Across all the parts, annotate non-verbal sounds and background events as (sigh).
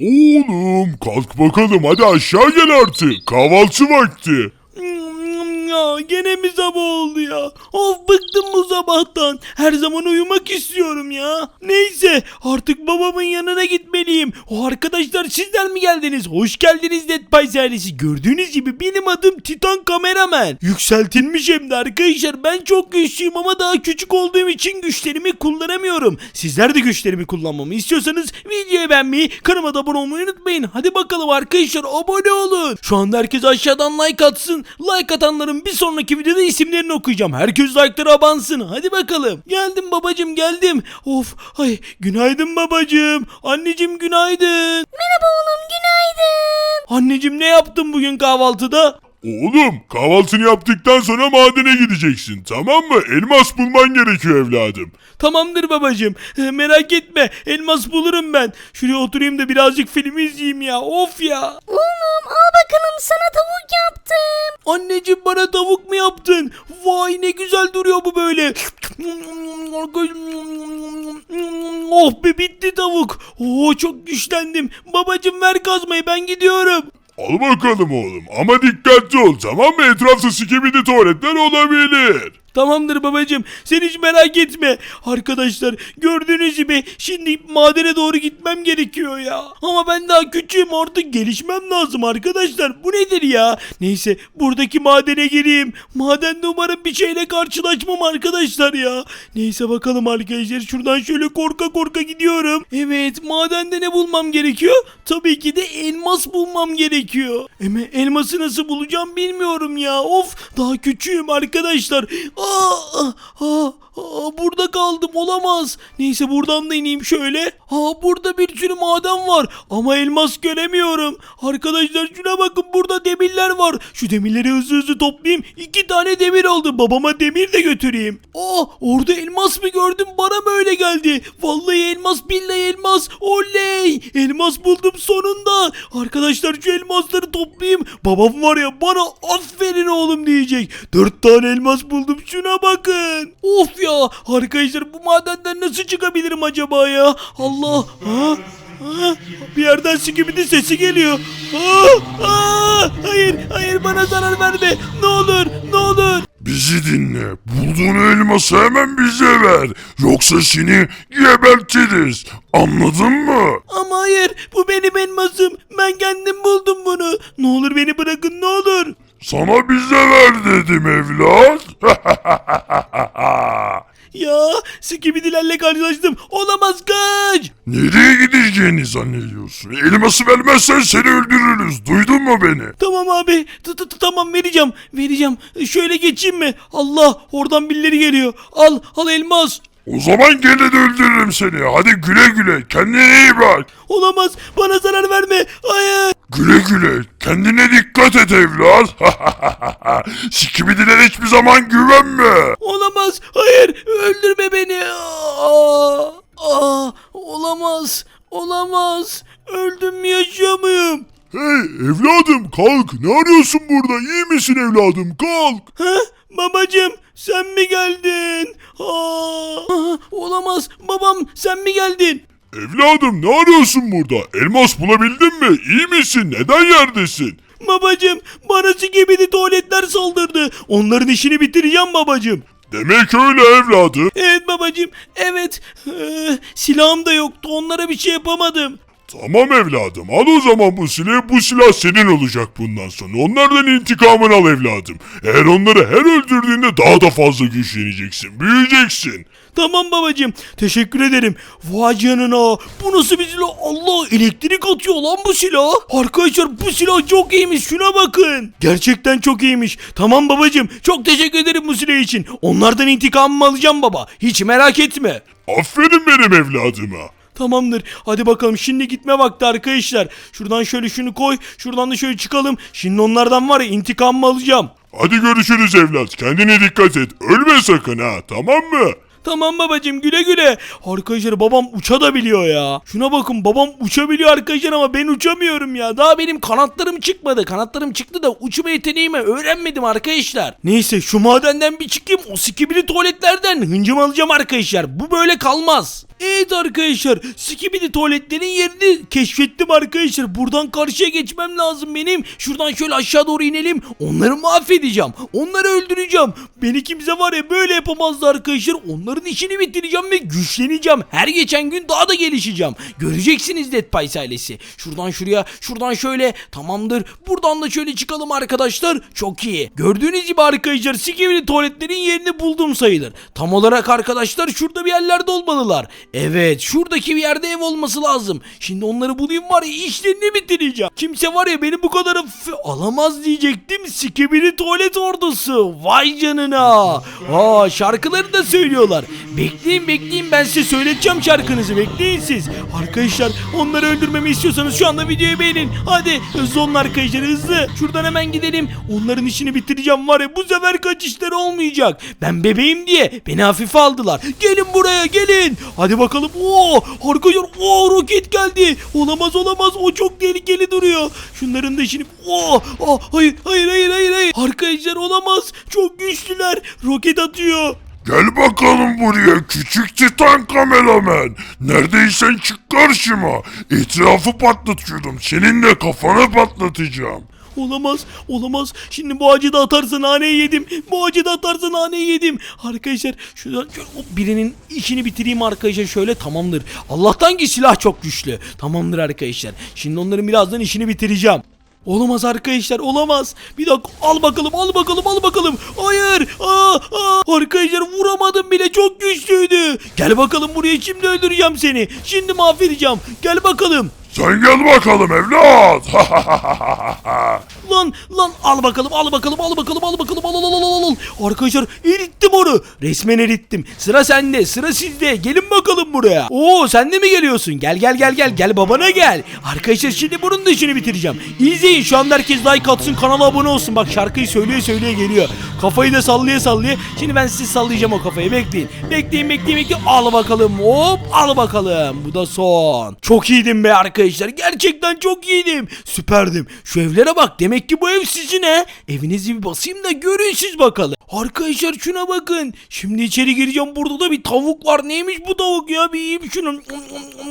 Oğlum kalk bakalım hadi aşağı gel artık. Kahvaltı vakti. Gene mi sabah oldu ya? Of bıktım bu sabahtan. Her zaman uyumak istiyorum ya. Neyse artık babamın yanına gitmeliyim. O arkadaşlar sizden mi geldiniz? Hoş geldiniz Pie serisi. Gördüğünüz gibi benim adım Titan Kameraman. Yükseltilmiş hem de arkadaşlar. Ben çok güçlüyüm ama daha küçük olduğum için güçlerimi kullanamıyorum. Sizler de güçlerimi kullanmamı istiyorsanız videoyu beğenmeyi, kanalıma da abone olmayı unutmayın. Hadi bakalım arkadaşlar abone olun. Şu anda herkes aşağıdan like atsın. Like atanların bir sonraki videoda isimlerini okuyacağım. Herkes like'lara abansın. Hadi bakalım. Geldim babacım geldim. Of ay günaydın babacım. Anneciğim günaydın. Merhaba oğlum günaydın. Anneciğim ne yaptın bugün kahvaltıda? Oğlum kahvaltını yaptıktan sonra madene gideceksin tamam mı? Elmas bulman gerekiyor evladım. Tamamdır babacığım. Ee, merak etme. Elmas bulurum ben. Şuraya oturayım da birazcık film izleyeyim ya. Of ya. Oğlum al bakalım sana tavuk yaptım. Anneciğim bana tavuk mu yaptın? Vay ne güzel duruyor bu böyle. Oh be bitti tavuk. Oo çok güçlendim. Babacığım ver kazmayı ben gidiyorum. Al bakalım oğlum ama dikkatli ol tamam mı? Etrafta sikibidi tuvaletler olabilir. Tamamdır babacığım. Sen hiç merak etme. Arkadaşlar gördüğünüz gibi şimdi madene doğru gitmem gerekiyor ya. Ama ben daha küçüğüm artık gelişmem lazım arkadaşlar. Bu nedir ya? Neyse buradaki madene gireyim. Madende umarım bir şeyle karşılaşmam arkadaşlar ya. Neyse bakalım arkadaşlar şuradan şöyle korka korka gidiyorum. Evet madende ne bulmam gerekiyor? Tabii ki de elmas bulmam gerekiyor. Ama elması nasıl bulacağım bilmiyorum ya. Of daha küçüğüm arkadaşlar. Aa, aa, aa, burada kaldım olamaz. Neyse buradan da ineyim şöyle. Aa, burada bir sürü maden var ama elmas göremiyorum. Arkadaşlar şuna bakın burada demirler var. Şu demirleri hızlı hızlı toplayayım. İki tane demir oldu. Babama demir de götüreyim. Aa orada elmas mı gördüm? Bana mı öyle geldi? Vallahi elmas billahi elmas. Oley! Elmas buldum sonunda. Arkadaşlar şu elmasları toplayayım. Babam var ya bana aferin oğlum diyecek. Dört tane elmas buldum şuna bakın. Of ya arkadaşlar bu madenden nasıl çıkabilirim acaba ya? Allah. Ha? Ha? Bir yerden sikimidi sesi geliyor. Aa, aa, hayır hayır bana zarar verme. Ne olur ne olur. Bizi dinle. Bulduğun elması hemen bize ver. Yoksa seni gebertiriz. Anladın mı? Ama hayır bu benim elmasım. Ben kendim buldum bunu. Ne olur beni bırakın ne olur. Sana bize ver dedim evlat. (laughs) Ya sikibidilerle karşılaştım. Olamaz kaç. Nereye gideceğini zannediyorsun? Elması vermezsen seni öldürürüz. Duydun mu beni? Tamam abi. T- t- Tamam vereceğim. Vereceğim. Şöyle geçeyim mi? Allah oradan birileri geliyor. Al al elmas. O zaman gene de öldürürüm seni. Hadi güle güle. Kendine iyi bak. Olamaz. Bana zarar verme. Hayır. Güle güle. Kendine dikkat et evlat. (laughs) Sikibidilere hiçbir zaman güvenme. Olamaz. Hayır. Öldürme beni. Aa, aa, olamaz. Olamaz. Öldüm muyum? Hey evladım kalk. Ne arıyorsun burada? İyi misin evladım? Kalk. Ha? Babacım sen mi geldin? Aa, olamaz. Babam sen mi geldin? Evladım ne arıyorsun burada? Elmas bulabildin mi? İyi misin? Neden yerdesin? Babacım bana gibi tuvaletler saldırdı. Onların işini bitireceğim babacım. Demek öyle evladım. Evet babacım evet. Ee, silahım da yoktu onlara bir şey yapamadım. Tamam evladım al o zaman bu silahı bu silah senin olacak bundan sonra. Onlardan intikamını al evladım. Eğer onları her öldürdüğünde daha da fazla güçleneceksin. Büyüyeceksin. Tamam babacım teşekkür ederim. Vay canına bu nasıl bir silah Allah elektrik atıyor lan bu silah. Arkadaşlar bu silah çok iyiymiş şuna bakın. Gerçekten çok iyiymiş. Tamam babacım çok teşekkür ederim bu silah için. Onlardan intikamımı alacağım baba hiç merak etme. Aferin benim evladıma. Tamamdır. Hadi bakalım şimdi gitme vakti arkadaşlar. Şuradan şöyle şunu koy. Şuradan da şöyle çıkalım. Şimdi onlardan var ya intikamımı alacağım. Hadi görüşürüz evlat. Kendine dikkat et. Ölme sakın ha tamam mı? Tamam babacım güle güle. Arkadaşlar babam uçabiliyor ya. Şuna bakın babam uçabiliyor arkadaşlar ama ben uçamıyorum ya. Daha benim kanatlarım çıkmadı. Kanatlarım çıktı da uçma yeteneğimi öğrenmedim arkadaşlar. Neyse şu madenden bir çıkayım. O sikibili tuvaletlerden hıncımı alacağım arkadaşlar. Bu böyle kalmaz. Evet arkadaşlar Skibidi tuvaletlerin yerini keşfettim arkadaşlar. Buradan karşıya geçmem lazım benim. Şuradan şöyle aşağı doğru inelim. Onları mahvedeceğim. Onları öldüreceğim. Beni kimse var ya böyle yapamazdı arkadaşlar. Onların işini bitireceğim ve güçleneceğim. Her geçen gün daha da gelişeceğim. Göreceksiniz Dead Pies ailesi. Şuradan şuraya şuradan şöyle tamamdır. Buradan da şöyle çıkalım arkadaşlar. Çok iyi. Gördüğünüz gibi arkadaşlar Skibidi tuvaletlerin yerini buldum sayılır. Tam olarak arkadaşlar şurada bir yerlerde olmalılar. Evet şuradaki bir yerde ev olması lazım. Şimdi onları bulayım var ya işlerini bitireceğim. Kimse var ya beni bu kadar alamaz diyecektim. Skibidi tuvalet ordusu. Vay canına. Aa şarkıları da söylüyorlar. Bekleyin bekleyin ben size söyleteceğim şarkınızı. Bekleyin siz. Arkadaşlar onları öldürmemi istiyorsanız şu anda videoyu beğenin. Hadi hızlı olun arkadaşlar hızlı. Şuradan hemen gidelim. Onların işini bitireceğim var ya bu sefer kaçışları olmayacak. Ben bebeğim diye beni hafife aldılar. Gelin buraya gelin. Hadi bakalım. Oo arkadaşlar oo roket geldi. Olamaz olamaz o çok tehlikeli duruyor. Şunların da işini. Oo oh, hayır hayır hayır hayır hayır. Arkadaşlar olamaz. Çok güçlüler. Roket atıyor. Gel bakalım buraya küçük titan kameraman. Neredeysen çık karşıma. Etrafı patlatıyorum. Senin de kafanı patlatacağım. Olamaz, olamaz. Şimdi bu acı da atarsa naneyi yedim. Bu acı da atarsa naneyi yedim. Arkadaşlar şuradan birinin işini bitireyim arkadaşlar şöyle tamamdır. Allah'tan ki silah çok güçlü. Tamamdır arkadaşlar. Şimdi onların birazdan işini bitireceğim. Olamaz arkadaşlar olamaz. Bir dakika al bakalım al bakalım al bakalım. Hayır. Aa, aa. Arkadaşlar vuramadım bile çok güçlüydü. Gel bakalım buraya şimdi öldüreceğim seni. Şimdi mahvedeceğim. Gel bakalım. Sen gel bakalım evlat. (laughs) Lan lan al bakalım al bakalım al bakalım al bakalım al al al al al. Arkadaşlar erittim onu. Resmen erittim. Sıra sende sıra sizde. Gelin bakalım buraya. Oo sen de mi geliyorsun? Gel gel gel gel gel babana gel. Arkadaşlar şimdi bunun da işini bitireceğim. İzleyin şu anda herkes like atsın kanala abone olsun. Bak şarkıyı söyleye söyleye geliyor. Kafayı da sallaya sallaya. Şimdi ben sizi sallayacağım o kafayı bekleyin. Bekleyin bekleyin bekleyin. Al bakalım hop al bakalım. Bu da son. Çok iyiydim be arkadaşlar. Gerçekten çok iyiydim. Süperdim. Şu evlere bak. Demek ki bu ev sizin he. Evinizi bir basayım da görün siz bakalım. Arkadaşlar şuna bakın. Şimdi içeri gireceğim. Burada da bir tavuk var. Neymiş bu tavuk ya? Bir yiyeyim şunu.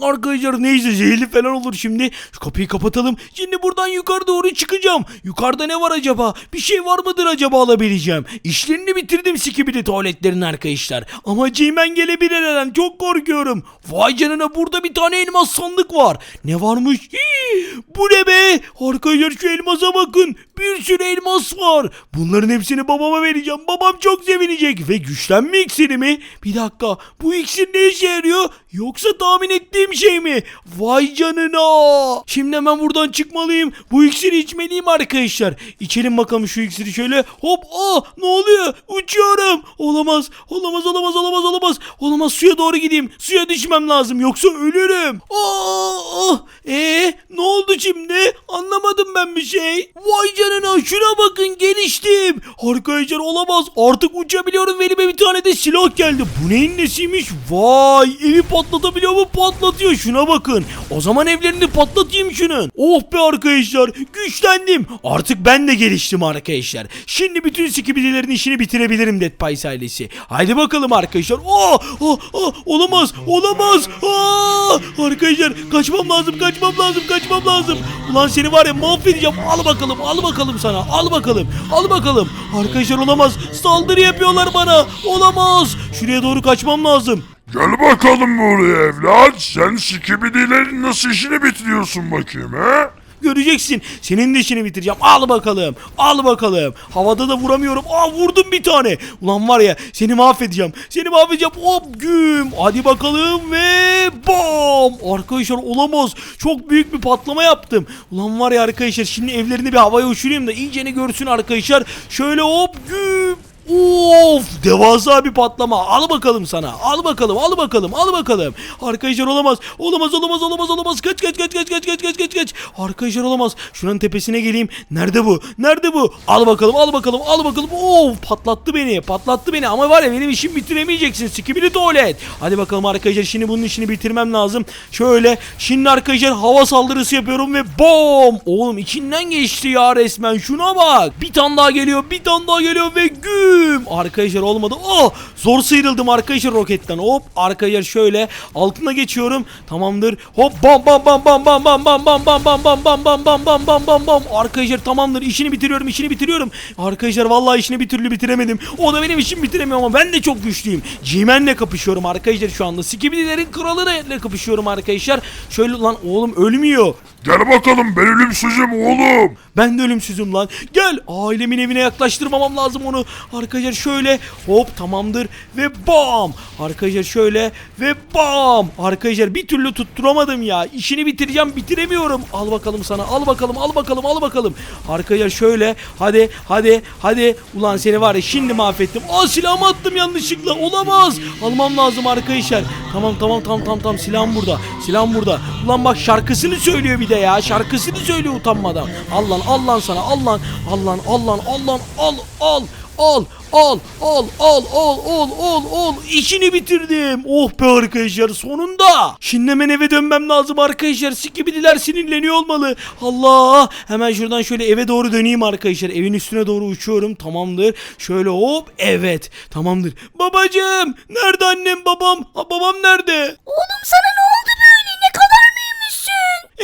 Arkadaşlar neyse zehirli falan olur şimdi. Şu kapıyı kapatalım. Şimdi buradan yukarı doğru çıkacağım. Yukarıda ne var acaba? Bir şey var mıdır acaba alabileceğim? İşlerini bitirdim sikibidi tuvaletlerin arkadaşlar. Ama Cimen gelebilir her an. Çok korkuyorum. Vay canına burada bir tane elmas sandık var. Ne varmış? Hii, bu ne be? Arkadaşlar şu elmasa bakın. Bir sürü elmas var. Bunların hepsini babama vereceğim. Babam çok sevinecek. Ve güçlenme iksiri mi? Bir dakika. Bu iksir ne işe yarıyor? Yoksa tahmin ettiğim şey mi? Vay canına. Şimdi hemen buradan çıkmalıyım. Bu iksiri içmeliyim arkadaşlar. İçelim bakalım şu iksiri şöyle. Hop. Aa ne oluyor? Uçuyorum. Olamaz. Olamaz olamaz olamaz olamaz. Olamaz suya doğru gideyim. Suya düşmem lazım. Yoksa ölürüm. Aa, ee, ne oldu şimdi? Anlamadım ben bir şey. Vay canına şuna bakın geliştim. Arkadaşlar olamaz. Artık uçabiliyorum ve elime bir tane de silah geldi. Bu neyin nesiymiş? Vay evi patlatabiliyor mu? Patlatıyor. Şuna bakın. O zaman evlerini patlatayım şunun. Oh be arkadaşlar. Güçlendim. Artık ben de geliştim arkadaşlar. Şimdi bütün skibidilerin işini bitirebilirim Dead Pies ailesi. Haydi bakalım arkadaşlar. Oh, oh, oh, olamaz. Olamaz. Aa, arkadaşlar kaçmam lazım. Kaçmam lazım. Kaçmam lazım. Ulan seni var ya mahvedeceğim. Al bakalım. Al bakalım sana. Al bakalım. Al bakalım. Arkadaşlar olamaz. Saldırı yapıyorlar bana. Olamaz. Şuraya doğru kaçmam lazım. gel bakalım buraya evlat. Sen sikibidilerin nasıl işini bitiriyorsun bakayım he? Göreceksin. Senin de işini bitireceğim. Al bakalım. Al bakalım. Havada da vuramıyorum. Aa vurdum bir tane. Ulan var ya seni mahvedeceğim. Seni mahvedeceğim. Hop güm. Hadi bakalım ve bom. Arkadaşlar olamaz. Çok büyük bir patlama yaptım. Ulan var ya arkadaşlar şimdi evlerini bir havaya uçurayım da iyicene görsün arkadaşlar. Şöyle hop güm. Of devasa bir patlama. Al bakalım sana. Al bakalım al bakalım al bakalım. Arkadaşlar olamaz. Olamaz olamaz olamaz olamaz. Kaç kaç kaç kaç kaç kaç kaç kaç kaç. Arkadaşlar olamaz. Şuranın tepesine geleyim. Nerede bu? Nerede bu? Al bakalım al bakalım al bakalım. Of patlattı beni patlattı beni. Ama var ya benim işimi bitiremeyeceksin. Sikibili tuvalet. Hadi bakalım arkadaşlar şimdi bunun işini bitirmem lazım. Şöyle şimdi arkadaşlar hava saldırısı yapıyorum ve bom! Oğlum içinden geçti ya resmen. Şuna bak. Bir tane daha geliyor bir tane daha geliyor ve güm. Arkadaşlar olmadı. Oh zor sıyrıldım arkadaşlar roketten. Hop arkadaşlar şöyle altına geçiyorum. Tamamdır. Hop bam bam bam bam bam bam bam bam bam bam bam bam bam bam bam bam bam bam. Arkadaşlar tamamdır. İşini bitiriyorum. işini bitiriyorum. Arkadaşlar vallahi işini bir türlü bitiremedim. O da benim işimi bitiremiyor ama ben de çok güçlüyüm. G-Man'le kapışıyorum arkadaşlar şu anda. Skibidilerin kralıyla kapışıyorum arkadaşlar. Şöyle lan oğlum ölmüyor. Gel bakalım ben ölümsüzüm oğlum. Ben de ölümsüzüm lan. Gel ailemin evine yaklaştırmamam lazım onu. Arkadaşlar şöyle hop tamamdır ve bam. Arkadaşlar şöyle ve bam. Arkadaşlar bir türlü tutturamadım ya. İşini bitireceğim bitiremiyorum. Al bakalım sana al bakalım al bakalım al bakalım. Arkadaşlar şöyle hadi hadi hadi. Ulan seni var ya şimdi mahvettim. Aa silahımı attım yanlışlıkla olamaz. Almam lazım arkadaşlar. Tamam tamam tamam tamam tamam silahım burada. Silahım burada. Ulan bak şarkısını söylüyor bir de ya. Şarkısını söylüyor utanmadan. Al lan al lan sana al lan. Al lan al lan al lan al al al al al al al al al al işini bitirdim. Oh be arkadaşlar sonunda. Şimdi hemen eve dönmem lazım arkadaşlar. Sikibidiler sinirleniyor olmalı. Allah hemen şuradan şöyle eve doğru döneyim arkadaşlar. Evin üstüne doğru uçuyorum tamamdır. Şöyle hop evet tamamdır. Babacım nerede annem babam? Ha, babam nerede? Oğlum sana ne oldu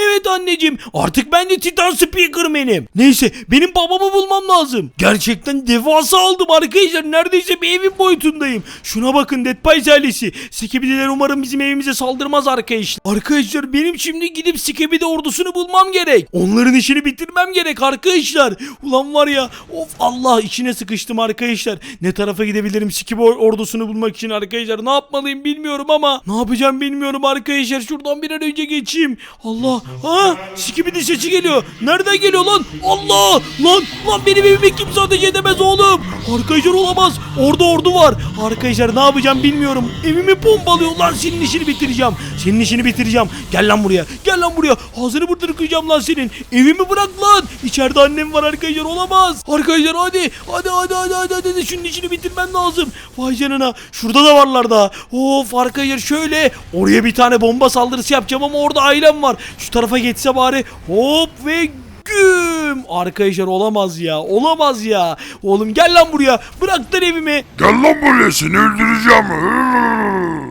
Evet anneciğim artık ben de Titan Speaker'menim. Neyse benim babamı bulmam lazım. Gerçekten devasa oldum arkadaşlar. Neredeyse bir evin boyutundayım. Şuna bakın Dead Pies ailesi. Skibidiler umarım bizim evimize saldırmaz arkadaşlar. Arkadaşlar benim şimdi gidip Skibidi ordusunu bulmam gerek. Onların işini bitirmem gerek arkadaşlar. Ulan var ya of Allah içine sıkıştım arkadaşlar. Ne tarafa gidebilirim Skibidi ordusunu bulmak için arkadaşlar. Ne yapmalıyım bilmiyorum ama ne yapacağım bilmiyorum arkadaşlar. Şuradan bir an önce geçeyim. Allah ha Skibidi sesi geliyor. Nereden geliyor lan? Allah lan lan benim evime kimse ateş edemez oğlum. Arkadaşlar olamaz. Orada ordu var. Arkadaşlar ne yapacağım bilmiyorum. Evimi pompalıyor lan senin işini bitireceğim. Senin işini bitireceğim. Gel lan buraya. Gel lan buraya. Ağzını burada kıyacağım lan senin. Evimi bırak lan. İçeride annem var arkadaşlar olamaz. Arkadaşlar hadi. Hadi hadi hadi hadi hadi. hadi. Şunun işini bitirmen lazım. Vay canına. Şurada da varlar daha. Of arkadaşlar şöyle. Oraya bir tane bomba saldırısı yapacağım ama orada ailem var. Şu tarafa geçse bari. Hop ve güm. Arkadaşlar olamaz ya. Olamaz ya. Oğlum gel lan buraya. Bırak lan evimi. Gel lan buraya seni öldüreceğim.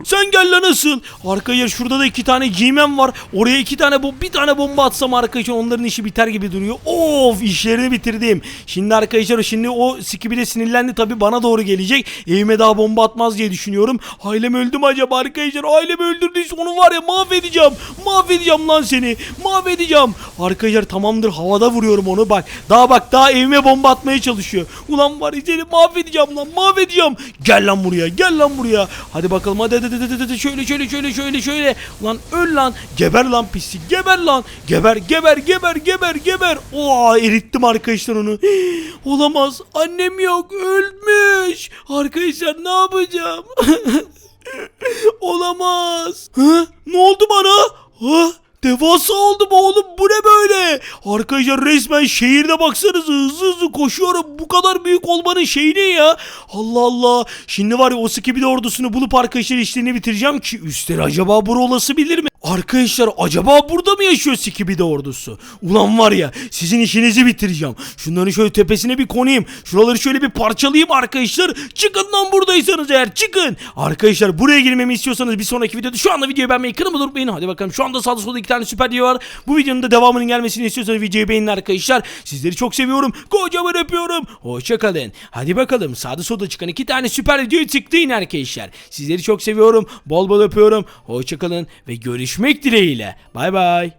Sen gel lan nasıl? Arkadaşlar şurada da iki tane G-Man var. Oraya iki tane bu bir tane bomba atsam arkadaşlar onların işi biter gibi duruyor. Of işlerini bitirdim. Şimdi arkadaşlar şimdi o Skibi de sinirlendi tabi bana doğru gelecek. Evime daha bomba atmaz diye düşünüyorum. Ailem öldü mü acaba arkadaşlar? Ailemi öldürdüyse onu var ya mahvedeceğim. Mahvedeceğim lan seni. Mahvedeceğim. Arkadaşlar tamamdır havada vuruyorum onu bak. Daha bak daha evime bomba atmaya çalışıyor. Ulan var seni mahvedeceğim lan mahvedeceğim. Gel lan buraya gel lan buraya. Hadi bakalım hadi hadi hadi hadi, şöyle şöyle şöyle şöyle şöyle. Ulan öl lan. Geber lan pislik geber lan. Geber geber geber geber geber. Oo erittim arkadaşlar onu. (gasps) Olamaz annem yok ölmüş. Arkadaşlar ne yapacağım? (laughs) Olamaz. Hı? Ne oldu bana? Hı? Devasa oldum oğlum bu ne böyle? Arkadaşlar resmen şehirde baksanıza hızlı hızlı koşuyorum. Bu kadar büyük olmanın şeyi ne ya? Allah Allah. Şimdi var ya o Skibidi ordusunu bulup arkadaşlar işlerini bitireceğim ki üstleri acaba bura olası bilir mi? Arkadaşlar acaba burada mı yaşıyor Skibidi ordusu? Ulan var ya sizin işinizi bitireceğim. Şunların şöyle tepesine bir konayım. Şuraları şöyle bir parçalayayım arkadaşlar. Çıkın lan buradaysanız eğer çıkın. Arkadaşlar buraya girmemi istiyorsanız bir sonraki videoda şu anda videoyu beğenmeyi kırmadan unutmayın. Hadi bakalım şu anda sağda solda tane süper video var. Bu videonun da devamının gelmesini istiyorsanız videoyu beğenin arkadaşlar. Sizleri çok seviyorum. Kocaman öpüyorum. Hoşçakalın. Hadi bakalım sağda solda çıkan iki tane süper videoyu tıklayın arkadaşlar. Sizleri çok seviyorum. Bol bol öpüyorum. Hoşçakalın ve görüşmek dileğiyle. Bay bay.